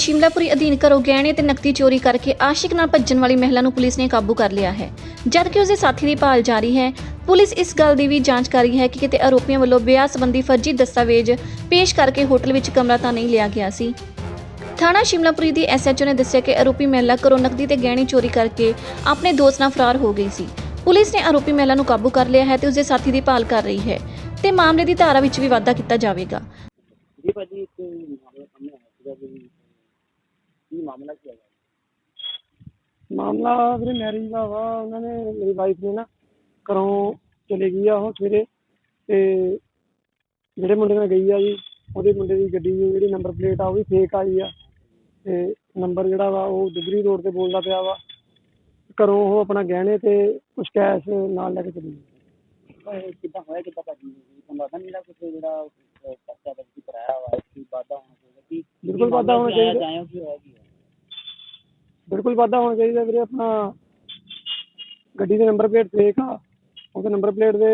ਸ਼ਿਮਲਾਪੁਰੀ ਅਧੀਨ ਘਰੋਂ ਗਹਿਣੇ ਤੇ ਨਕਦੀ ਚੋਰੀ ਕਰਕੇ ਆਸ਼ਿਕ ਨਾਲ ਭੱਜਣ ਵਾਲੀ ਮਹਿਲਾ ਨੂੰ ਪੁਲਿਸ ਨੇ ਕਾਬੂ ਕਰ ਲਿਆ ਹੈ। ਜਦਕਿ ਉਸਦੇ ਸਾਥੀ ਦੀ ਭਾਲ ਜਾਰੀ ਹੈ, ਪੁਲਿਸ ਇਸ ਗੱਲ ਦੀ ਵੀ ਜਾਂਚ ਕਰ ਰਹੀ ਹੈ ਕਿ ਕਿਤੇ ਆਰੋਪੀਆਂ ਵੱਲੋਂ ਵਿਆਹ ਸੰਬੰਧੀ ਫਰਜ਼ੀ ਦਸਤਾਵੇਜ਼ ਪੇਸ਼ ਕਰਕੇ ਹੋਟਲ ਵਿੱਚ ਕਮਰਾ ਤਾਂ ਨਹੀਂ ਲਿਆ ਗਿਆ ਸੀ। ਥਾਣਾ ਸ਼ਿਮਲਾਪੁਰੀ ਦੀ ਐਸਐਚਓ ਨੇ ਦੱਸਿਆ ਕਿ ਆਰੋਪੀ ਮਹਿਲਾ ਕਰੋ ਨਕਦੀ ਤੇ ਗਹਿਣੇ ਚੋਰੀ ਕਰਕੇ ਆਪਣੇ ਦੋਸਤ ਨਾਲ ਫਰਾਰ ਹੋ ਗਈ ਸੀ। ਪੁਲਿਸ ਨੇ ਆਰੋਪੀ ਮਹਿਲਾ ਨੂੰ ਕਾਬੂ ਕਰ ਲਿਆ ਹੈ ਤੇ ਉਸਦੇ ਸਾਥੀ ਦੀ ਭਾਲ ਕਰ ਰਹੀ ਹੈ ਤੇ ਮਾਮਲੇ ਦੀ ਧਾਰਾ ਵਿੱਚ ਵੀ ਵਾਧਾ ਕੀਤਾ ਜਾਵੇਗਾ। ਜੀ ਭਾਜੀ, ਇੱਕ ਮਾਮਲਾ ਸਾਹਮਣੇ ਆਇਆ ਸੀਗਾ ਕੀ ਮਾਮਲਾ ਕੀ ਹੈਗਾ? ਮਾਮਲਾ ਵੀਰੇ ਮੈਰਿਜ ਦਾ ਵਾ ਉਹਨਾਂ ਨੇ ਮੇਰੀ ਵਾਈਫ ਨੇ ਨਾ ਘਰੋਂ ਚਲੇ ਗਈ ਆ ਉਹ ਸਵੇਰੇ ਤੇ ਜਿਹੜੇ ਮੁੰਡੇ ਨਾਲ ਗਈ ਆ ਜੀ ਉਹਦੇ ਮੁੰਡੇ ਦੀ ਗੱਡੀ ਦੀ ਜਿਹੜੀ ਨੰਬਰ ਪਲੇਟ ਆ ਉਹ ਵੀ ਫੇਕ ਆਈ ਆ। ਤੇ ਨੰਬਰ ਜਿਹੜਾ ਵਾ ਉਹ ਦੁਗਰੀ ਰੋਡ ਤੇ ਬੋਲਦਾ ਪਿਆ ਵਾ। ਘਰੋਂ ਉਹ ਆਪਣਾ ਗਹਿਣੇ ਤੇ ਕੁਝ ਕੈਸ਼ ਨਾਲ ਲੈ ਕੇ ਚਲੀ ਗਈ। ਕਿੱਦਾਂ ਹੋਇਆ ਕਿੱਦਾਂ ਭਾਜੀ? ਤੁਹਾਨੂੰ ਲੱਗਦਾ ਨਹੀਂ ਕੁਝ ਜਿਹੜਾ ਅਹ, ਪਰਚਾ ਦਰਜ ਕਰਾਇਆ ਹੋਇਆ ਇਸ ਦੀ ਵਾਧਾ ਹੋਣਾ ਚਾਹੀਦਾ ਕਿ ਬਿਲਕੁਲ ਵਾਧਾ ਹੋਣਾ ਚਾਹੀਦਾ। ਜਾਇਓ ਕੀ ਹੋਇਆ ਕੀ ਹੋਇਆ ਬਿਲਕੁਲ ਵਾਧਾ ਹੋਣਾ ਚਾਹੀਦਾ ਵੀਰੇ, ਆਪਣਾ ਗੱਡੀ ਦੇ ਨੰਬਰ ਪਲੇਟ ਫੇਕ ਆ, ਉਹਦੇ ਨੰਬਰ ਪਲੇਟ ਦੇ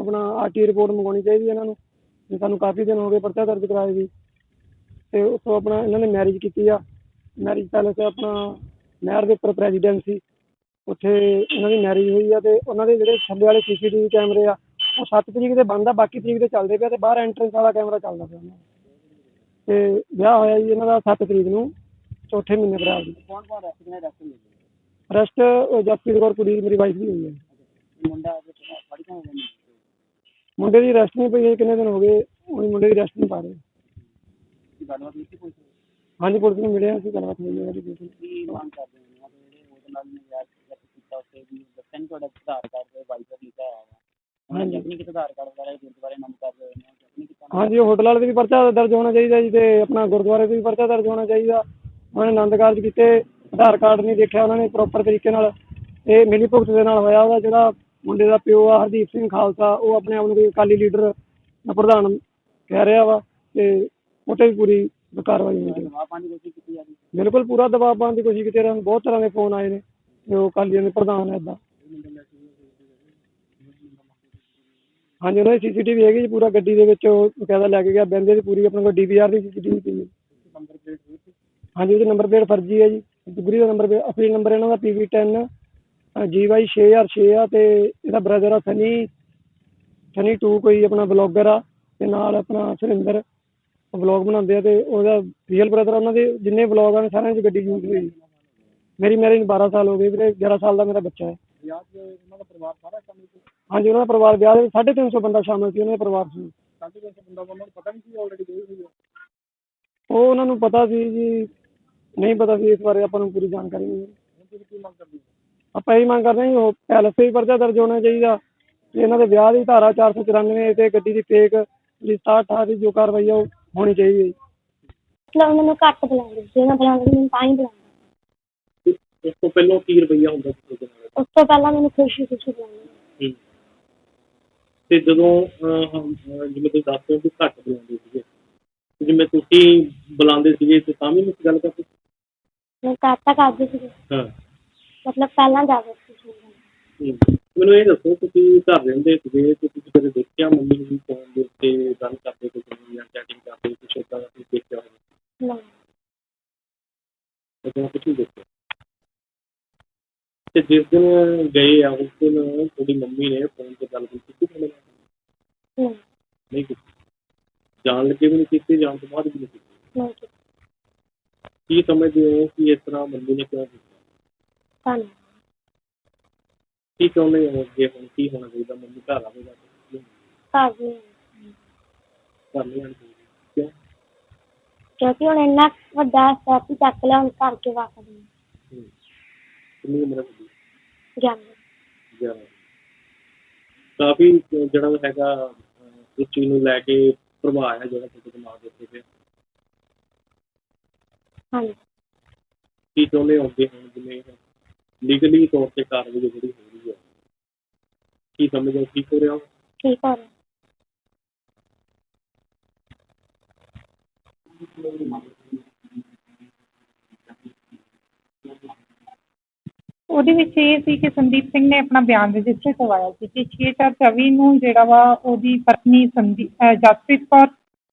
ਆਪਣਾ ਆਰਟੀ ਰਿਪੋਰਟ ਮੰਗਵਾਉਣੀ ਚਾਹੀਦੀ ਹੈ ਇਹਨਾਂ ਨੂੰ, ਤੇ ਸਾਨੂੰ ਕਾਫੀ ਦਿਨ ਹੋ ਗਏ ਪਰਚਾ ਦਰਜ ਕਰਾਏ ਵੀ, ਤੇ ਉੱਥੋਂ ਆਪਣਾ ਇਹਨਾਂ ਨੇ ਮੈਰਿਜ ਕੀਤੀ ਆ ਮੈਰਿਜ ਪੈਲੇਸ ਆਪਣਾ ਨਹਿਰ ਦੇ ਉੱਪਰ ਪ੍ਰੈਜ਼ੀਡੈਂਟ ਸੀ, ਉੱਥੇ ਇਹਨਾਂ ਦੀ ਮੈਰਿਜ ਹੋਈ ਆ ਤੇ ਉਹਨਾਂ ਦੇ ਜਿਹੜੇ ਥੱਲੇ ਵਾਲੇ ਸੀਸੀਟੀਵੀ ਕੈਮਰੇ ਆ, ਉਹ 7 ਤਰੀਕ ਦੇ ਬੰਦ ਆ, ਬਾਕੀ ਤਰੀਕ ਦੇ ਚੱਲਦੇ ਪਿਆ ਤੇ ਬਾਹਰ ਐਂਟਰੈਂਸ ਵਾਲਾ ਕੈਮਰਾ ਚੱਲਦਾ ਪਿਆ ਉਹਨਾਂ ਦਾ। ਤੇ ਵਿਆਹ ਹੋਇਆ ਜੀ ਇਹਨਾਂ ਦਾ 7 ਤਰੀਕ ਨੂੰ ਚੌਥੇ ਮਹੀਨੇ ਅਪ੍ਰੈਲ ਦੀ। ਕੌਣ ਕੌਣ ਰੈਸਟ ਨੇ ਰੈਸਟ ਮਿਲੇ ਰੈਸਟ ਜਸਪ੍ਰੀਤ ਕੌਰ ਕੁੜੀ ਮੇਰੀ ਵਾਈਫ ਦੀ ਹੋਈ ਹੈ। ਮੁੰਡਾ ਫੜੀ ਹੋ ਗਿਆ ਮੁੰਡੇ ਦੀ ਰੈਸਟ ਨਹੀਂ ਪਈ ਹੈ ਕਿੰਨੇ ਦਿਨ ਹੋ ਗਏ ਉਹ ਮੁੰਡੇ ਦੀ ਰੈਸਟ ਨਹੀਂ ਪਾ ਰਹੇ। ਕੀ ਗੱਲਬਾਤ ਨਹੀਂ ਕੋਈ ਹਾਂਜੀ ਪੁਲਿਸ ਨੂੰ ਮਿਲਿਆ ਸੀ ਗੱਲਬਾਤ ਹੋਈ ਹੈ ਨਾਲ। ਕੀ ਮੰਗ ਕਰਦੇ ਹੋ? ਦੇ ਜਿਹੜੇ ਉਹਦੇ ਨਾਲ ਨੇ ਯਾਰ ਕੀਤਾ ਉੱਤੇ ਵੀ ਨਹੀਂ ਤੁਹਾਡਾ ਆਧਾਰ ਕਾਰਡ ਤੇ ਵਾਈਫਰ ਲਿਖਿਆ ਹੋਇਆ ਉਹਨਾਂ ਨੇ ਆਪਣੀ ਕਿਤੇ ਆਧਾਰ ਕਾਰਡ ਵਗੈਰਾ ਗੁਰਦੁਆਰੇ ਨੰਬਰ ਕਰ ਰਹੇ ਨੇ ਹਾਂਜੀ ਹੋਟਲ ਵਾਲੇ ਦੇ ਵੀ ਪਰਚਾ ਦਰਜ ਹੋਣਾ ਚਾਹੀਦਾ ਜੀ ਤੇ ਆਪਣਾ ਗੁਰਦੁਆਰੇ ਦੇ ਵੀ ਪਰਚਾ ਦਰਜ ਹੋਣਾ ਚਾਹੀਦਾ। ਉਹਨਾਂ ਨੇ ਆਨੰਦ ਕਾਰਜ ਕੀਤੇ ਆਧਾਰ ਕਾਰਡ ਨਹੀਂ ਦੇਖਿਆ ਉਹਨਾਂ ਨੇ ਪ੍ਰੋਪਰ ਤਰੀਕੇ ਨਾਲ। ਇਹ ਮਿਲੀ ਭੁਗਤ ਦੇ ਨਾਲ ਹੋਇਆ ਉਹਦਾ ਜਿਹੜਾ ਮੁੰਡੇ ਦਾ ਪਿਓ ਆ ਹਰਦੀਪ ਸਿੰਘ ਖਾਲਸਾ ਉਹ ਆਪਣੇ ਆਪ ਨੂੰ ਕੋਈ ਅਕਾਲੀ ਲੀਡਰ ਦਾ ਪ੍ਰਧਾਨ ਕਹਿ ਰਿਹਾ ਵਾ ਤੇ ਉਹ 'ਤੇ ਵੀ ਪੂਰੀ ਕਾਰਵਾਈ ਹੋਣੀ ਚਾਹੀਦੀ ਦਬਾਅ ਪਾਉਣ ਦੀ ਕੋਸ਼ਿਸ਼ ਕੀਤੀ ਜਾ ਰਹੀ ਬਿਲਕੁਲ ਪੂਰਾ ਦਬਾਅ ਪਾਉਣ ਦੀ ਕੋਸ਼ਿਸ਼ ਕੀਤੀ ਨੂੰ ਬਹੁਤ ਤਰ੍ਹਾਂ ਦੇ ਫੋਨ ਆਏ ਨੇ ਕਿ ਉਹ ਅਕਾਲੀਆਂ ਦੇ ਪ੍ਰਧਾਨ ਹੈ ਇਦਾਂ। ਹਾਂਜੀ ਉਹਨਾਂ ਦੀ ਸੀਸੀਟੀਵੀ ਹੈਗੀ ਜੀ ਪੂਰਾ ਗੱਡੀ ਦੇ ਵਿੱਚ ਉਹ ਬਕਾਇਦਾ ਲੈ ਕੇ ਗਿਆ। ਬੈਂਦੇ ਦੀ ਪੂਰੀ ਆਪਣੇ ਕੋਲ ਡੀਵੀਆਰ ਦੀ ਸੀਸੀਟੀਵੀ ਪਈ ਹੈ ਨੰਬਰ ਪਲੇਟ ਹੋਈ ਸੀ ਹਾਂਜੀ ਉਹਦੇ ਨੰਬਰ ਪਲੇਟ ਫਰਜ਼ੀ ਹੈ ਜੀ। ਦੁਗਰੀ ਦਾ ਨੰਬਰ ਅਸਲੀ ਨੰਬਰ ਇਹਨਾਂ ਦਾ PV10 GY 6006 ਆ ਤੇ ਇਹਦਾ ਬ੍ਰਦਰ ਆ ਸਨੀ। ਸਨੀ 2 ਕੋਈ ਆਪਣਾ ਬਲੌਗਰ ਆ ਤੇ ਨਾਲ ਆਪਣਾ ਸੁਰਿੰਦਰ। ਵਲੌਗ ਬਣਾਉਂਦੇ ਆ ਤੇ ਉਹਦਾ ਰੀਅਲ ਬ੍ਰਦਰ ਉਹਨਾਂ ਦੇ ਜਿੰਨੇ ਵਲੌਗ ਆ ਸਾਰਿਆਂ 'ਚ ਗੱਡੀ ਯੂਜ਼ ਹੋਈ ਮੇਰੀ ਮੈਰਿਜ 12 ਸਾਲ ਹੋ ਗਏ ਵੀਰੇ 11 ਸਾਲ ਦਾ ਮੇਰਾ ਬੱਚਾ ਹੈ। ਦਾ ਸੀ? ਹਾਂਜੀ ਉਹਨਾਂ ਦਾ ਪਰਿਵਾਰ ਵਿਆਹ ਦੇ ਵਿੱਚ 350 ਬੰਦਾ ਸ਼ਾਮਲ ਸੀ ਉਹਨਾਂ ਦੇ ਪਰਿਵਾਰ 'ਚ। ਸੌ ਬੰਦਾ ਉਹਨਾਂ ਨੂੰ ਪਤਾ ਨਹੀਂ ਸੀ ਆਲਰੇਡੀ ਹੋਈ ਹੈ ਉਹ ਉਹਨਾਂ ਨੂੰ ਪਤਾ ਸੀ ਜੀ ਨਹੀਂ ਪਤਾ ਸੀ ਇਸ ਬਾਰੇ ਆਪਾਂ ਨੂੰ ਪੂਰੀ ਜਾਣਕਾਰੀ ਨਹੀਂ ਆਪਾਂ ਇਹ ਮੰਗ ਕਰਦੇ ਹਾਂ ਜੀ ਉਹ ਪੈਲਸ ਤੇ ਵੀ ਪਰਚਾ ਦਰਜ ਹੋਣਾ ਚਾਹੀਦਾ। ਤੇ ਇਹਨਾਂ ਦੇ ਵਿਆਹ ਦੀ ਧਾਰਾ 494 ਤੇ ਗੱਡੀ ਦੀ ਫੇਕ ਜਿਹੜੀ 67 ਦੀ ਜੋ ਕਾਰਵਾਈ ਆ ਉਹ ਹੋਣੀ ਚਾਹੀਦੀ ਹੈ ਜੀ। ਮਤਲਬ ਮੈਨੂੰ ਘੱਟ ਬੁਲਾਉਂਦੇ ਸੀ ਮੈਂ ਬੁਲਾਉਂਦੀ ਮੈਨੂੰ ਤਾਂ ਹੀ ਬੁਲਾਉਂਦੇ। ਇਸ ਤੋਂ ਪਹਿਲਾਂ ਕੀ ਰਵਈਆ ਹੁੰਦਾ ਸੀ ਤੁਹਾਡੇ ਨਾਲ? ਉਸ ਤੋਂ ਪਹਿਲਾਂ ਮੈਨੂੰ ਖੁਸ਼ੀ ਖੁਸ਼ੀ ਬੁਲਾਉਂਦੇ ਹੂੰ। ਤੇ ਜਦੋਂ ਅਹ, ਅਹ, ਜਿਵੇਂ ਤੁਸੀਂ ਦੱਸਦੇ ਹੋ ਕਿ ਘੱਟ ਬੁਲਾਉਂਦੇ ਸੀਗੇ। ਤੇ ਜਿਵੇਂ ਤੁਸੀਂ ਬੁਲਾਉਂਦੇ ਸੀਗੇ ਤੇ ਤਾਂ ਵੀ ਨਹੀਂ ਗੱਲ ਕਰਦੇ ਮੈਂ ਕਾਤਾ ਕਰਦੇ ਸੀ ਹਾਂ। ਮਤਲਬ ਪਹਿਲਾਂ ਹੁੰਦੀ ਹੂੰ। ਮੈਨੂੰ ਇਹ ਦੱਸੋ ਤੁਸੀਂ ਘਰ ਰਹਿੰਦੇ ਸੀਗੇ ਤੇ ਤੁਸੀਂ ਕਦੇ ਦੇਖਿਆ ਮੰਮੀ ਨੂੰ ਫੋਨ ਦੇ ਉੱਤੇ ਗੱਲ ਕਰਦੇ ਕੋਈ ਜਾਂ ਚੈਟਿੰਗ ਕਰਦੇ ਕੁਛ ਏਦਾਂ ਦਾ ਤੁਸੀਂ ਦੇਖਿਆ ਹੋਵੇ? ਨਾ। ਜਦੋਂ ਕੁਝ ਨਹੀਂ ਦੇਖਿਆ। ਤੇ ਜਿਸ ਦਿਨ ਗਏ ਆ ਉਸ ਦਿਨ ਤੁਹਾਡੀ ਮੰਮੀ ਨੇ ਫੋਨ ਤੇ ਗੱਲ ਕੀਤੀ ਸੀ ਤੁਹਾਡੇ ਨਾਲ? ਨਾ। ਨਹੀਂ ਕੀਤੀ। ਜਾਣ ਲੱਗੇ ਵੀ ਨਹੀਂ ਕੀਤੀ ਜਾਣ ਤੋਂ ਬਾਅਦ ਵੀ ਨਹੀਂ ਕੀਤੀ? ਨਾ ਕਿ ਕੀ ਸਮਝਦੇ ਹੋ ਕਿ ਇਸ ਤਰ੍ਹਾਂ ਮੰਮੀ ਨੇ ਕਿਉਂ ਕੀਤਾ? ਸਾਨੂੰ ਕੀ ਚਾਹੁੰਦੇ ਹੋ ਅੱਗੇ ਹੁਣ? ਕੀ ਹੋਣਾ ਚਾਹੀਦਾ? ਮੰਮੀ ਘਰ ਆਵੇਗਾ ਘਰ ਨਹੀਂ ਆਉਣਾ ਚਾਹੀਦਾ। ਕਿਉਂ? ਕਿਉਂਕਿ ਹੁਣ ਇੰਨਾ ਵੱਡਾ ਸਟੈਪ ਚੱਕ ਲਿਆ ਹੁਣ ਘਰ ਕੇ ਵਾਪਸ ਨਹੀਂ ਹੂੰ। ਕਿੰਨੀ ਉਮਰ ਹੈ ਤੁਹਾਡੀ? ਗਿਆ ਜਾਂ ਕਾਫੀ ਜਿਹੜਾ ਹੈਗਾ ਅਹ, ਇਸ ਚੀਜ਼ ਨੂੰ ਲੈ ਕੇ ਪ੍ਰਭਾਵ ਹੈ ਜਿਹੜਾ ਤੁਹਾਡੇ ਦਿਮਾਗ ਦੇ ਉੱਤੇ ਪਿਆ। ਹਾਂਜੀ। ਕੀ ਚਾਹੁੰਦੇ ਹੋ ਅੱਗੇ ਹੁਣ ਜਿਵੇਂ ਲੀਗਲੀ ਤੌਰ ਤੇ ਕਾਰਵਾਈ ਜਿਹੜੀ ਹੋ ਰਹੀ ਹੈ? ਕੀ ਸਮਝਦੇ ਹੋ ਠੀਕ ਹੋ ਰਿਹਾ? ਹੋ ਠੀਕ ਹੋ ਰਿਹਾ ਉਹਦੇ ਵਿੱਚ ਇਹ ਸੀ ਕਿ ਸੰਦੀਪ ਸਿੰਘ ਨੇ ਆਪਣਾ ਬਿਆਨ ਰਜਿਸਟਰ ਕਰਵਾਇਆ ਸੀ ਕਿ 6424 ਨੂੰ ਜਿਹੜਾ ਵਾ ਉਹਦੀ ਪਤਨੀ ਸੰਦੀ ਅਹ ਜਸਪ੍ਰੀਤ ਕੌਰ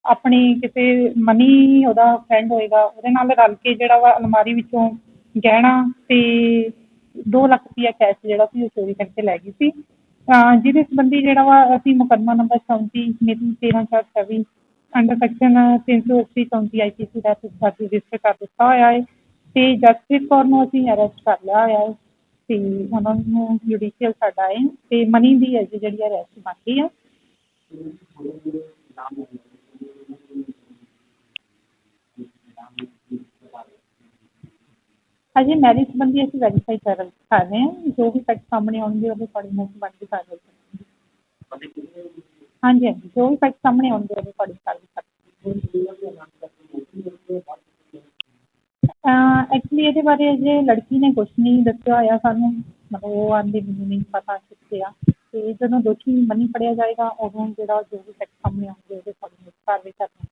ਆਪਣੀ ਕਿਸੇ ਮਨੀ ਉਹਦਾ ਫਰੈਂਡ ਹੋਏਗਾ, ਉਹਦੇ ਨਾਲ ਰਲ ਕੇ ਜਿਹੜਾ ਵਾ ਅਲਮਾਰੀ ਵਿੱਚੋਂ ਗਹਿਣਾ ਤੇ 2 ਲੱਖ ਰੁਪਈਆ ਕੈਸ਼ ਜਿਹੜਾ ਸੀ ਉਹ ਚੋਰੀ ਕਰਕੇ ਲੈ ਗਈ ਸੀ। ਜਿਹਦੇ ਸੰਬੰਧੀ ਜਿਹੜਾ ਵਾ ਅਸੀਂ ਮੁਕੱਦਮਾ ਨੰਬਰ 34 ਮਿਤੀ 13/4/24 ਅੰਡਰ ਸੈਕਸ਼ਨ 380 34 ਆਈਪੀਸੀ ਦਾ ਤਹਿਤ ਰਜਿਸਟਰ ਕਰ ਦਿੱਤਾ ਹੋਇਆ ਹੈ ਤੇ ਜਸਪ੍ਰੀਤ ਕੌਰ ਨੂੰ ਅਸੀਂ ਅਰੈਸਟ ਕਰ ਲਿਆ ਹੋਇਆ ਹੈ ਤੇ ਉਹਨਾਂ ਨੂੰ ਜੁਡੀਸ਼ੀਅਲ ਸਾਡਾ ਹੈ ਤੇ ਮਨੀ ਦੀ ਹੈ ਜਿਹੜੀ ਅਰੈਸਟ ਬਾਕੀ ਹੈ ਅਜੇ ਮੈਰਿਜ ਸੰਬੰਧੀ ਅਸੀਂ ਵੈਰੀਫਾਈ ਕਰ ਕਰ ਰਹੇ ਹਾਂ। ਜੋ ਵੀ ਫੈਕਟ ਸਾਹਮਣੇ ਆਉਣਗੇ ਉਹਦੇ ਅਕੋਰਡਿੰਗ ਅਸੀਂ ਬਣਦੀ ਕਾਰਵਾਈ ਕਰਾਂਗੇ ਹਾਂਜੀ ਹਾਂਜੀ। ਜੋ ਵੀ ਫੈਕਟ ਸਾਹਮਣੇ ਆਉਣਗੇ ਉਹਦੇ ਅਕੋਰਡਿੰਗ ਕਾਰਵਾਈ ਕਰਾਂਗੇ ਐਕਚੁਅਲੀ ਇਹਦੇ ਬਾਰੇ ਅਜੇ ਲੜਕੀ ਨੇ ਕੁਛ ਨਹੀਂ ਦੱਸਿਆ ਹੋਇਆ ਸਾਨੂੰ। ਮਤਲਬ ਉਹ ਆਂਦੀ ਮੈਨੂੰ ਨਹੀਂ, ਪਤਾ ਕਿੱਥੇ ਆ। ਤੇ ਜਦੋਂ ਦੋਸ਼ੀ ਮਨੀ ਫੜਿਆ ਜਾਏਗਾ, ਉਦੋਂ ਜਿਹੜਾ ਜੋ ਵੀ ਫੈਕਟ ਸਾਹਮਣੇ ਆਉਣਗੇ, ਉਹਦੇ ਅਕੋਰਡਿੰਗ ਕਾਰਵਾਈ ਕਰਾਂਗੇ